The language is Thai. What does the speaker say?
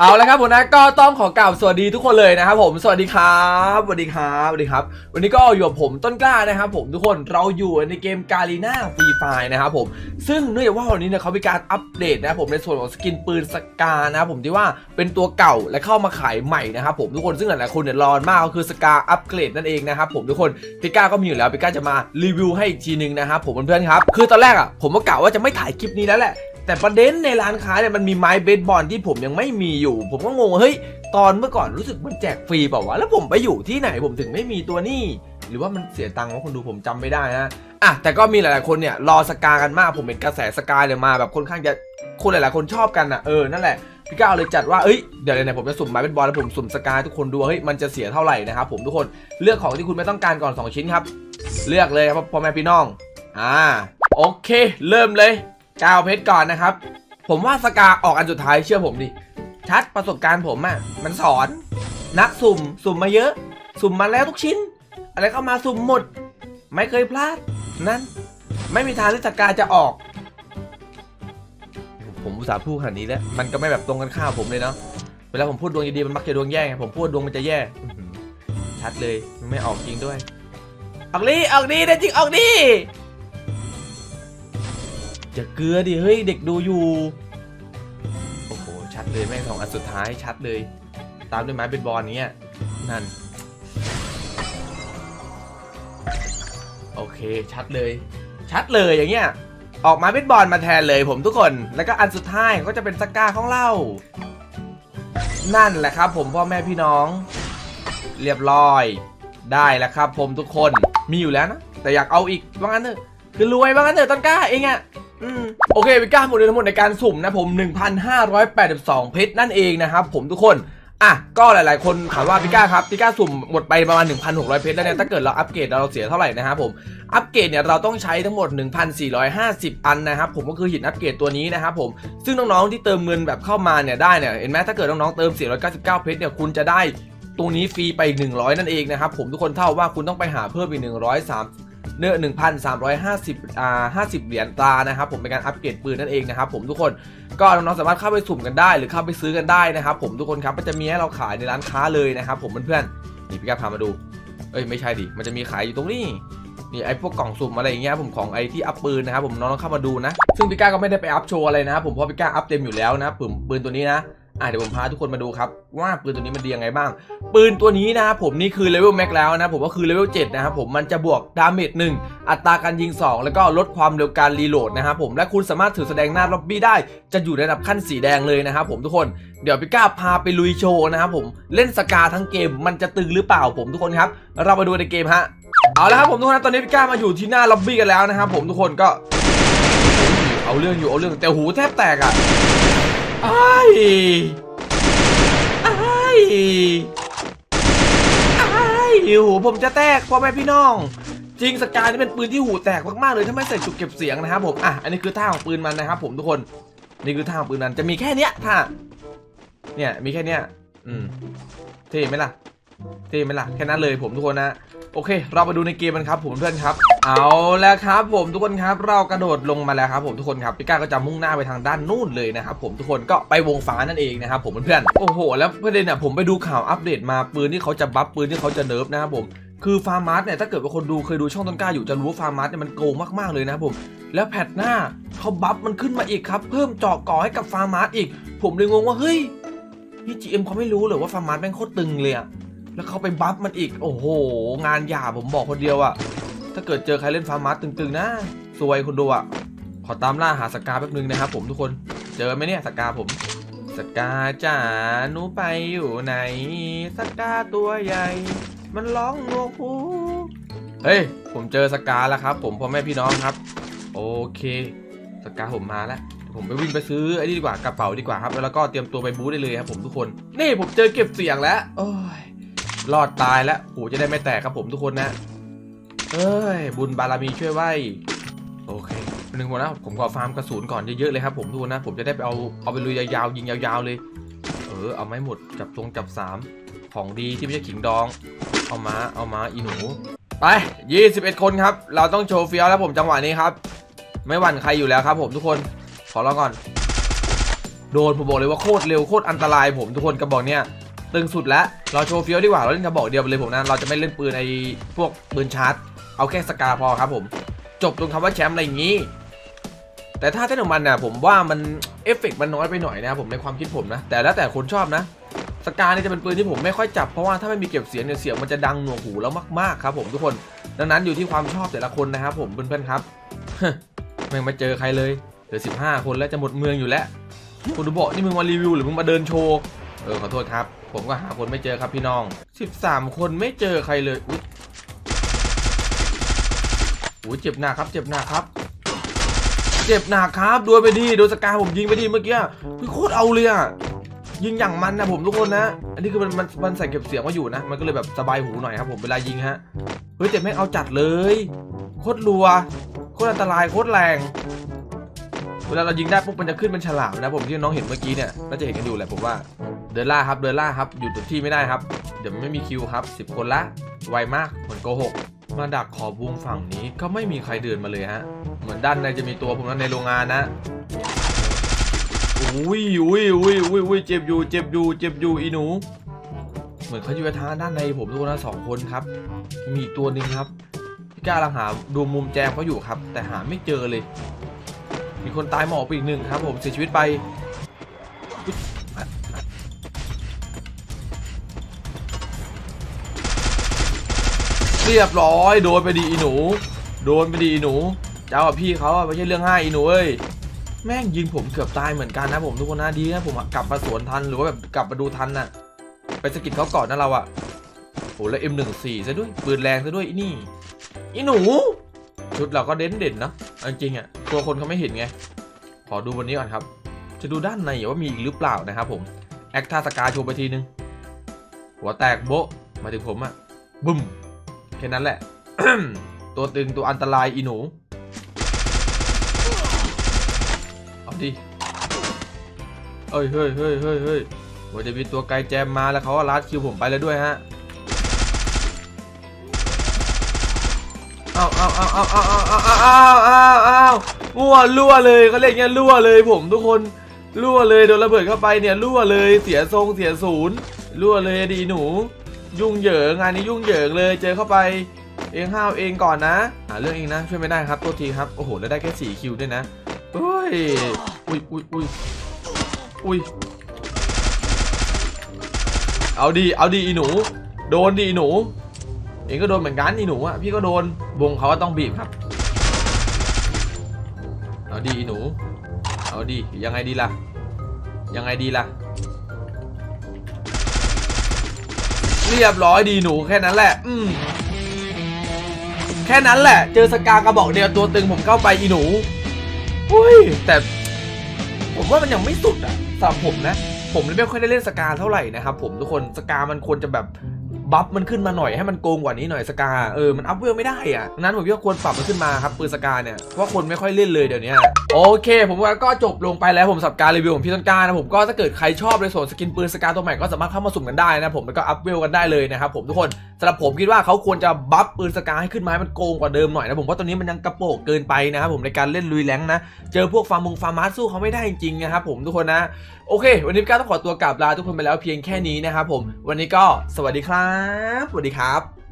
เอาละครับผมนะก็ต้องขอกล่าวสวัสดีทุกคนเลยนะครับผมสวัสดีครับสวัสดีครับสวัสดีครับ วันนี้ก็อยู่กับผมต้นกล้านะครับผมทุกคนเราอยู่ในเกมกาลีนาฟรีไฟนะครับผมซึ่งเนื่องจากว่าวันนี้เนี่ยเขามีการอัปเดตนะครับผมในส่วนของสกินปืนสกานะครับผมที่ว่าเป็นตัวเก่าและเข้ามาขายใหม่นะครับผมทุกคนซึ่งหลายๆคนเนี่ยรอนมากก็คือสกาอัปเกรดนั่นเองนะครับผมทุกคนพิก้าก็มีอยู่แล้วพิก้าจะมารีวิวให้อีกทีหนึงนะครับผมเพื่อนๆครับคือตอนแรกอะผมก็กะว่าจะไม่ถ่ายคลิปนี้แล้วแหละ แต่ประเด็นในร้านค้าเนี่ยมันมีไม้เบสบอลที่ผมยังไม่มีอยู่ ผมก็งงว่าเฮ้ยตอนเมื่อก่อนรู้สึกมันแจกฟรีเปล่าวะแล้วผมไปอยู่ที่ไหนผมถึงไม่มีตัวนี้ หรือว่ามันเสียตังค์ว่าคนดูผมจำไม่ได้นะอะแต่ก็มีหลายๆคนเนี่ยรอสกากันมากผมเห็นกระแสสกาเนี่ยมาแบบค่อนข้างจะคนหลายๆคนชอบกันอะเออนั่นแหละพี่ก้าวเลยจัดว่า เอ้ย เดี๋ยวไหนผมจะสุ่มไม้เบสบอลแล้วผมสุ่มสกาให้ทุกคนดูเฮ้ย มันจะเสียเท่าไหร่นะครับผมทุกคน เลือกของที่คุณไม่ต้องการก่อนสองชิ้นครับ เลือกเลยครับพ่อแม่พี่น้อง อ่า โอเค เริ่มเลย กาวเพชรก่อนนะครับ ผมว่าสกาออกอันสุดท้ายเชื่อผมดิ ชัดประสบการณ์ผมอะ่ะ มันสอน นักสุ่มสุ่มมาเยอะ สุ่มมาแล้วทุกชิ้น อะไรเข้ามาสุ่มหมด ไม่เคยพลาด นั่น ไม่มีทางที่สกาจะออก ผมอุตส่าห์พูดขนาดนี้แล้ว มันก็ไม่แบบตรงกันข้ามผมเลยเนาะ เวลาผมพูดดวงดีๆมันมักจะดวงแย่ไงผมพูดดวงมันจะแย่ชัดเลยไม่ออกจริงด้วย ออกดีออกดีนะจริงออกดี จะเกลือดิ เฮ้ย เด็กดูอยู่ โอ้โห ชัดเลยแม่งสองอันสุดท้ายชัดเลย ตามด้วยไม้เป็นบอลเนี้ย นั่น โอเค ชัดเลย ชัดเลยอย่างเงี้ย ออกมาเป็นบอลมาแทนเลยผมทุกคน แล้วก็อันสุดท้ายก็จะเป็นสก้าของเรา นั่นแหละครับ ผมพ่อแม่พี่น้อง เรียบร้อย ได้แล้วครับ ผมทุกคน มีอยู่แล้วนะ แต่อยากเอาอีกว่างั้นเถอะคือรวยว่างั้นเถอะต้นกล้าเองอะ โอเควิก้าหมดเลยทั้งหมดในการสุ่มนะผม 1,582 เพชรนั่นเองนะครับผมทุกคนอะก็หลายๆ คนถามว่าพิก้าครับพิก้าสุ่มหมดไปประมาณ 1,600 เพชรแล้วเนี่ยถ้าเกิดเราอัปเกรดเราเสียเท่าไหร่นะครับผมอัปเกรดเนี่ยเราต้องใช้ทั้งหมด 1,450 อันนะครับผมก็คือหินอัปเกรดตัวนี้นะครับผมซึ่งน้องๆที่เติมเงินแบบเข้ามาเนี่ยได้เนี่ยเห็นไหมถ้าเกิดน้องๆเติม 499 เพชรเนี่ยคุณจะได้ตรงนี้ฟรีไปอีก100 นั่นเองนะครับผมทุกคนเท่าว่าคุณต้องไปหาเพิ่มอีก103 เนื้อ1,350อ่า50 เหรียญตานะครับผมเป็นการอัปเกรดปืนนั่นเองนะครับผมทุกคนก็น้องๆสามารถเข้าไปสุ่มกันได้ หรือเข้าไปซื้อกันได้นะครับผมทุกคนครับมันจะมีให้เราขายในร้านค้าเลยนะครับผมเพื่อนๆนี่พี่ก้าพามาดูเอ้ยไม่ใช่ดิมันจะมีขายอยู่ตรงนี้นี่ไอ้พวกกล่องสุ่มอะไรอย่างเงี้ยผมของไอ้ที่อัพปืนนะครับผมน้องๆเข้ามาดูนะ ซึ่งพี่ก้าก็ไม่ได้ไปอัพโชว์อะไรนะครับผมเพราะพี่ก้าอัพเต็มอยู่แล้วนะผมปืนตัวนี้นะ อะเดี๋ยวผมพาทุกคนมาดูครับ ว่าปืนตัวนี้มันดียังไงบ้าง ปืนตัวนี้นะครับผมนี่คือเลเวลแม็กแล้วนะผมก็คือเลเวล7นะครับผมมันจะบวกดาเมจ1อัตราการยิง 2 แล้วก็ลดความเร็วการรีโหลดนะครับผมและคุณสามารถถือแสดงหน้าล็อบบี้ได้ จะอยู่ในระดับขั้นสีแดงเลยนะครับผมทุกคนเดี๋ยวพี่ก้าพาไปลุยโชว์นะครับผมเล่นสกาทั้งเกมมันจะตึงหรือเปล่าผมทุกคนครับ เรามาดูในเกมฮะเอาละครับผมทุกคนตอนนี้พี่ก้ามาอยู่ที่หน้าล็อบบี้กันแล้วนะครับผมทุกคนก็ เอาเรื่องอยู่เอาเรื่องแต่หูแทบแตกอะ อ้ายอ้ายอ้ายหูผมจะแตกพ่อแม่พี่น้อง จริงสกายนี่เป็นปืนที่หูแตกมากๆเลยถ้าไม่ใส่จุกเก็บเสียงนะครับผมอะอันนี้คือท่าของปืนมันนะครับผมทุกคนนี่คือท่าของปืนมันจะมีแค่เนี้ยท่าเนี่ยมีแค่เนี้ยอืมเท่ไหมล่ะเท่ไหมล่ะแค่นั้นเลยผมทุกคนนะ โอเค เรามาดูในเกมกันครับผมเพื่อนครับ เอาแล้วครับผมทุกคนครับเรากระโดดลงมาแล้วครับผมทุกคนครับพี่ก้าก็จะมุ่งหน้าไปทางด้านนู่นเลยนะครับผมทุกคนก็ไปวงฟ้านั่นเองนะครับผมเพื่อนโอ้โห แล้วประเด็นเนี่ยผมไปดูข่าวอัปเดตมาปืนที่เขาจะบัฟปืนที่เขาจะเนิร์ฟนะครับผมคือฟาร์มาร์เนี่ยถ้าเกิดว่าคนดูเคยดูช่องต้นกล้าอยู่จะรู้ว่าฟาร์มาร์เนี่ยมันโกงมากๆเลยนะครับผมแล้วแพทหน้าเขาบัฟมันขึ้นมาอีกครับเพิ่มเจาะก่อให้กับฟาร์มาร์อีก ผมเลยงงว่าเฮ้ยพี่ GM เขาไม่รู้เหรอว่าฟาร์มาร์แม่งโคตรตึงเลยอะ แล้วเขาไปบัฟมันอีก โอ้โห งานหยาผมบอกคนเดียวอะถ้าเกิดเจอใครเล่นฟาร์มัสตึงๆนะซวยคนดูอะขอตามล่าหาสกาแป๊บนึงนะครับผมทุกคน เจอไหมเนี่ยสกาผมสกาจ๋าหนูไปอยู่ไหนสกาตัวใหญ่ มันร้องโนคูเฮ้ย ผมเจอสกาแล้วครับ ผมพ่อแม่พี่น้องครับ โอเค สกาผมมาแล้วผมไปวิ่งไปซื้อไอ้นี่ดีกว่ากระเป๋าดีกว่าครับ แล้วก็เตรียมตัวไปบูธได้เลยครับผมทุกคน นี่ผมเจอเก็บเสียงแล้ว โอ้ย รอดตายแล้วหูจะได้ไม่แตกครับผมทุกคนนะเอ้ย บุญบารมีช่วยไว้โอเคหนึ่งคนนะผมขอฟาร์มกระสุนก่อนเยอะๆเลยครับผมทุกคนนะ ผมจะได้ไปเอาเอาไปลุยยาวๆยิงยาวๆเลย เออเอาไม่หมดจับตรงจับสามของดีที่ไม่ใช่ขิงดอง เอามาเอามาอีหนูไป21คนครับ เราต้องโชว์เฟี้ยวแล้วผมจังหวะนี้ครับ ไม่หวั่นใครอยู่แล้วครับ ผมทุกคนขอลองก่อน โดนผมบอกเลยว่าโคตรเร็วโคตรอันตรายผมทุกคนกระบอกเนี้ย ตึงสุดแล้วเราโชว์เฟี้ยวดีกว่าเราเล่นกระบอกเดียวไปเลยผมนะเราจะไม่เล่นปืนไอ้พวกปืนชาร์จ เอาแค่สกาพอครับผม จบตรงคำว่าแชมป์อะไรอย่างนี้ แต่ถ้าเต้นของมันน่ะผมว่ามันเอฟเฟกมันน้อยไปหน่อยนะครับผมในความคิดผมนะ แต่แล้วแต่คนชอบนะสกาเนี่ยจะเป็นปืนที่ผมไม่ค่อยจับเพราะว่าถ้าไม่มีเก็บเสียงเนี่ยเสียงมันจะดังหนวกหูแล้วมากๆครับ ผมทุกคน ดังนั้นอยู่ที่ความชอบแต่ละคนนะครับผมเพื่อนๆครับไม่มาเจอใครเลยเหลือ15 คนแล้วจะหมดเมืองอยู่แล้วคุณดูบอกนี่มึงมารีวิวหรือมึงมาเดินโชว์ เออขอโทษครับ ผมก็หาคนไม่เจอครับพี่น้อง 13 คนไม่เจอใครเลยอุ๊ยอุ๊ยเจ็บหนักครับ เจ็บหนักครับ เจ็บหนักครับโดนไปดีโดนสกาผมยิงไปดีเมื่อกี้คือโคตรเอาเลยอะยิงอย่างมันนะผมทุกคนนะ อันนี้คือมันมันมันใส่เก็บเสียงมาอยู่นะ มันก็เลยแบบสบายหูหน่อยครับผมเวลายิงฮะ เฮ้ยแต่ไม่งเอาจัดเลย โคตรรัว โคตรอันตรายโคตรแรง เวลาเรายิงได้ปุ๊บมันจะขึ้นเป็นฉลามนะผมที่น้องเห็นเมื่อกี้เนี่ย น่าจะเห็นกันอยู่แหละผมว่า เดินล่าครับเดินล่าครับอยู่จุดที่ไม่ได้ครับ เดี๋ยวไม่มีคิวครับ10คนละ ไวมากเหมือนโกหกมาดักขอบวงฝั่งนี้ก็ไม่มีใครเดินมาเลยฮะ เหมือนด้านในจะมีตัวผมนั้นในโรงงานนะอุ้ยอุ้ยอุ้ยอุ้ยอุ้ยเจ็บอยู่เจ็บอยู่เจ็บอยู่อีหนู เหมือนเขาอยู่ทางด้านในผมทุกคนนะสองคนครับ มีตัวหนึ่งครับพี่ก้าลังหาดูมุมแจมเขาอยู่ครับ แต่หาไม่เจอเลย มีคนตายหมอกไปอีกหนึ่งครับ ผมเสียชีวิตไป เรียบร้อย โดนไปดีอีหนู โดนไปดีอีหนู เจ้ากับพี่เขาอะไม่ใช่เรื่องง่ายอีหนูเอ้ยแม่งยิงผมเกือบตายเหมือนกันนะผมทุกคนนะดีนะผมกลับมาสวนทันหรือว่าแบบกลับมาดูทันน่ะ ไปสะกิดเขาก่อนนะเราอะโหแล้ว M14 ซะด้วยปืนแรงซะด้วยอีนี่อีหนู ชุดเราก็เด่นเด่นนะจริงอะตัวคนเขาไม่เห็นไง ขอดูวันนี้ก่อนครับ จะดูด้านในว่ามีอีกหรือเปล่านะครับผมแอคทาสกาโชว์ไปทีนึงหัวแตกโบมาถึงผมอะบึ้ม แค่นั้นแหละ ตัวตึงตัวอันตรายอีหนู เอาดิเอ้ยเฮ้ยเฮ้ยเฮ้ยเฮ้ยว่าจะมีตัวไกลแจมมาแล้วเขาลัดคิวผมไปแล้วด้วยฮะเอาเอาเอาเอาเอาเอาเอาเอาเอาเอามั่วรั่วเลยเขาเรียกเงี้ยรั่วเลยผมทุกคนรั่วเลยโดนระเบิดเข้าไปเนี่ยรั่วเลยเสียทรงเสียศูนย์รั่วเลยดีหนู ยุ่งเหยิงงานนี้ยุ่งเหยิงเลย เจอเข้าไปเองห้าวเองก่อนนะหาเรื่องเองนะช่วยไม่ได้ครับตัวทีครับโอ้โหแล้วได้แค่สี่คิวด้วยนะเฮ้ยอุ้ยอุ้ยอุ้ยอุ้ยเอาดีเอาดีอีหนู โดนดีอีหนู เองก็โดนเหมือนกันอีหนูอะพี่ก็โดนวงเขาก็ต้องบีบครับ เอาดีอีหนู เอาดียังไงดีล่ะ ยังไงดีล่ะ เรียบร้อยดีหนูแค่นั้นแหละ อืมแค่นั้นแหละ เจอสกากระบอกเดียวตัวตึงผมเข้าไปอีหนูอุ้ยแต่ ผมว่ามันยังไม่สุดอะสำหรับผมนะ ผมเลยไม่ค่อยได้เล่นสกาเท่าไหร่นะครับผมทุกคนสกามันควรจะแบบ บัฟมันขึ้นมาหน่อยให้มันโกงกว่านี้หน่อยสกาเออมันอัพเวลไม่ได้อะนั้นผมคิดว่าควรปรับมันขึ้นมาครับปืนสกาเนี่ยเพราะว่าคนไม่ค่อยเล่นเลยเดี๋ยวนี้โอเค ผมว่าก็จบลงไปแล้วผมสับการรีวิวของพี่ต้นกล้านะผมก็ถ้าเกิดใครชอบในส่วนสกินปืนสกาตัวใหม่ก็สามารถเข้ามาสุ่มกันได้นะผมแล้วก็อัพเวลกันได้เลยนะครับผมทุกคนสำหรับผมคิดว่าเขาควรจะบัฟปืนสกาให้ขึ้นมาให้มันโกงกว่าเดิมหน่อยนะผมว่าตอนนี้มันยังกระโปงเกินไปนะครับผมในการเล่นลุยแรงนะเจอพวกฟาร์มงฟาร์มาร์สู้เขาไม่ได้จริงๆนะครับผมทุกคนนะโอเค วันนี้พี่ก้าต้องขอตัวกลับลาทุกคนไปแล้วเพียงแค่นี้นะครับผมวันนี้ก็สวัสดีครับสวัสดีครับ